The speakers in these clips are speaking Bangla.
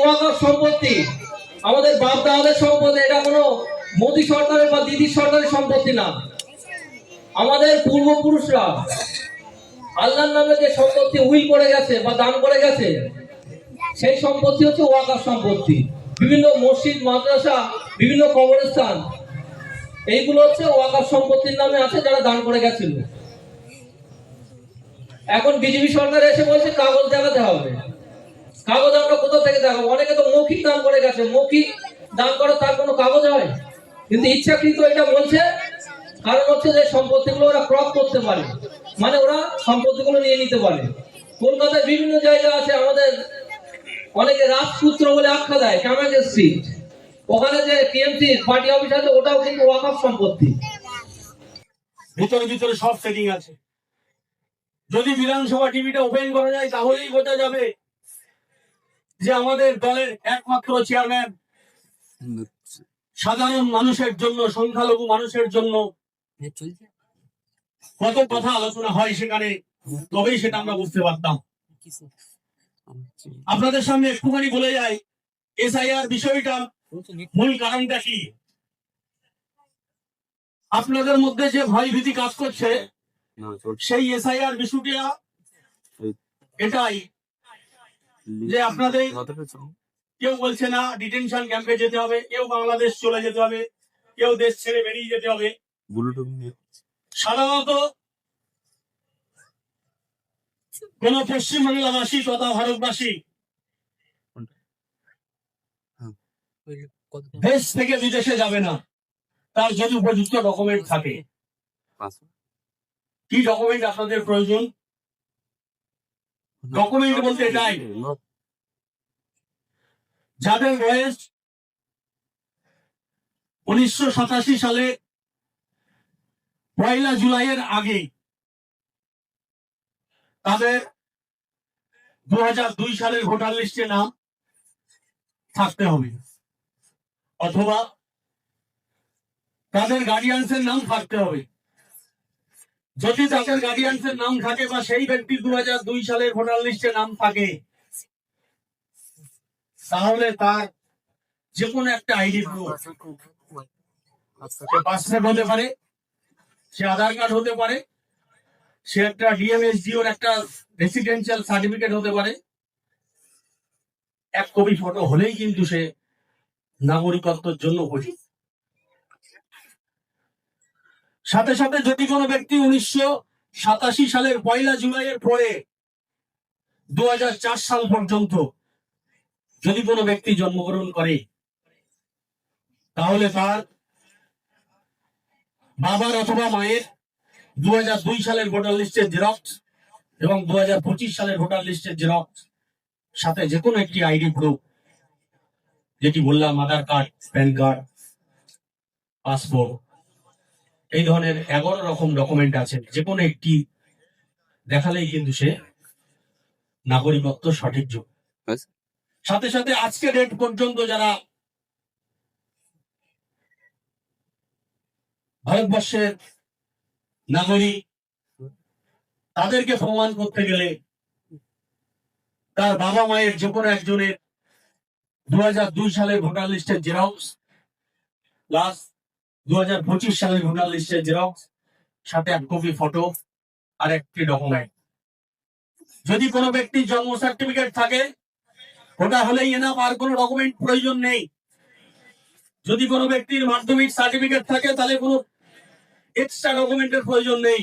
ওয়াকফ সম্পত্তি, আমাদের বাপ দাদাদের সম্পত্তি, এটা কোনো মোদী সরকারের বা দিদি সরকারের সম্পত্তি না। আমাদের পূর্বপুরুষরা আল্লাহর নামে যে সম্পত্তি উইল করে গেছে বা দান করে গেছে, সেই সম্পত্তি হচ্ছে ওয়াকফ সম্পত্তি। বিভিন্ন মসজিদ, মাদ্রাসা, বিভিন্ন কবরস্থান, এইগুলো হচ্ছে ওয়াকার সম্পত্তির নামে আছে যারা দান করে গেছিল। এখন বিজেপি সরকার এসে বলছে কাগজ দেখাতে হবে। কাগজ আমরা কোথা থেকে দেখাবো? অনেকে তো মৌখিক দান করে গেছে। মৌখিক দান করে তার কোনো কাগজ হয়? কিন্তু ইচ্ছাকৃত এটা বলছে, কারণ হচ্ছে যে সম্পত্তিগুলো ওরা ক্রপ করতে পারে। মানে ওরা সম্পত্তিগুলো নিয়ে নিতে পারে। কলকাতায় বিভিন্ন জায়গা আছে, আমাদের অনেকে রাজপুত্র বলে আখ্যা দেয় ক্যামেজ স্ট্রিট ওখানে যে টিএমসি পার্টি অফিস আছে, ওটাও কিন্তু ওয়াকফ সম্পত্তি। ভিতরে ভিতরে সব সেটিং আছে। যদি বিধানসভা টিভিটা ওপেন করা যায়, তাহলেই বোঝা যাবে যে আমাদের দলের একমাত্র চেয়ারম্যান সাধারণ মানুষের জন্য সংখ্যালঘু মানুষের জন্য কত কথা আলোচনা হয় সেখানে তবেই সেটা আমরা বুঝতে পারতাম। আপনাদের সামনে একটুখানি বলে যাই এসআইআর বিষয়টা মূল কারণটা কি? আপনাদের মধ্যে যে ভয় ভীতি কাজ করছে সেই এসআইআর বিষয়টা এটাই। যে আপনাদের কেউ বলছে না ডিটেনশন ক্যাম্পে যেতে হবে কেউ বাংলাদেশ চলে যেতে হবে কেউ দেশ ছেড়ে বেরিয়ে যেতে হবে। সাধারণত কোন পশ্চিমবাংলাবাসী তথা ভারতবাসী দেশ থেকে বিদেশে যাবে না। তার যদি উপযুক্ত ডকুমেন্ট থাকে। কি ডকুমেন্ট আপনাদের প্রয়োজন? ডকুমেন্ট বলতে এটাই যাদের বয়স উনিশশো সাতাশি সালে পয়লা জুলাইয়ের আগে তাদের দু দুই সালের ভোটার লিস্টে নাম থাকতে হবে। অথবা তাদের গার্ডিয়ানসের নাম থাকতে হবে। যদি তাদের গার্ডিয়ানসের নাম থাকে বা সেই ব্যক্তির দু দুই সালের ভোটার লিস্টে নাম থাকে, তাহলে তার যে কোনো একটা আইডি প্রুফ হতে পারে, সে আধার কার্ড হতে পারে, সে একটা ডিএমএসডিওর একটা রেসিডেন্সিয়াল সার্টিফিকেট হতে পারে, এক কপি ফটো হলেই কিন্তু সে নাগরিকত্বের জন্য উপযুক্ত সাথে সাথে যদি কোনো ব্যক্তি উনিশশো সাতাশি সালের পয়লা জুলাইয়ের পরে দু হাজার চার সাল পর্যন্ত যদি কোনো ব্যক্তি জন্মগ্রহণ করে, তাহলে তার বাবার অথবা মায়ের দু সালের ভোটার লিস্টের জেরক্স এবং দু হাজার পঁচিশ সালের ভোটার লিস্টের জেরক্স সাথে যে কোনো একটি আইডি প্রুফ, যেটি বললাম Aadhaar card, PAN card, passport এই ধরনের এগারো রকম ডকুমেন্ট আছে যে কোনো একটি দেখালেই কিন্তু সে নাগরিকত্ব সঠিক যোগ। সাথে সাথে আজকে ডেট পর্যন্ত যারা ভারতবর্ষের নাগরিক তাদেরকে প্রমাণ করতে গেলে তার বাবা মায়ের যে কোনো একজনের দু দুই সালের ভোটার লিস্টের জেরক্স প্লাস দু হাজার পঁচিশ সালের ভোটার লিস্টের জেরক্স সাথে এক কপি ফটো আর একটি ডকুমেন্ট যদি কোনো ব্যক্তির জন্ম সার্টিফিকেট থাকে ওটা হলেই এনাফ আর কোনো ডকুমেন্ট প্রয়োজন নেই। যদি কোনো ব্যক্তির মাধ্যমিক সার্টিফিকেট থাকে তাহলে কোনো এক্সট্রা ডকুমেন্টের প্রয়োজন নেই।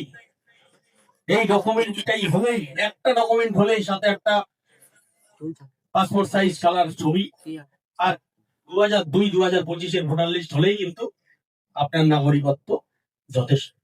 এই ডকুমেন্টটাই হলেই একটা ডকুমেন্ট হলেই সাথে একটা পাসপোর্ট সাইজ কালার ছবি। আর দু হাজার দুই দু হাজার পঁচিশের ভোটার লিস্ট হলেই কিন্তু আপনার নাগরিকত্ব যথেষ্ট।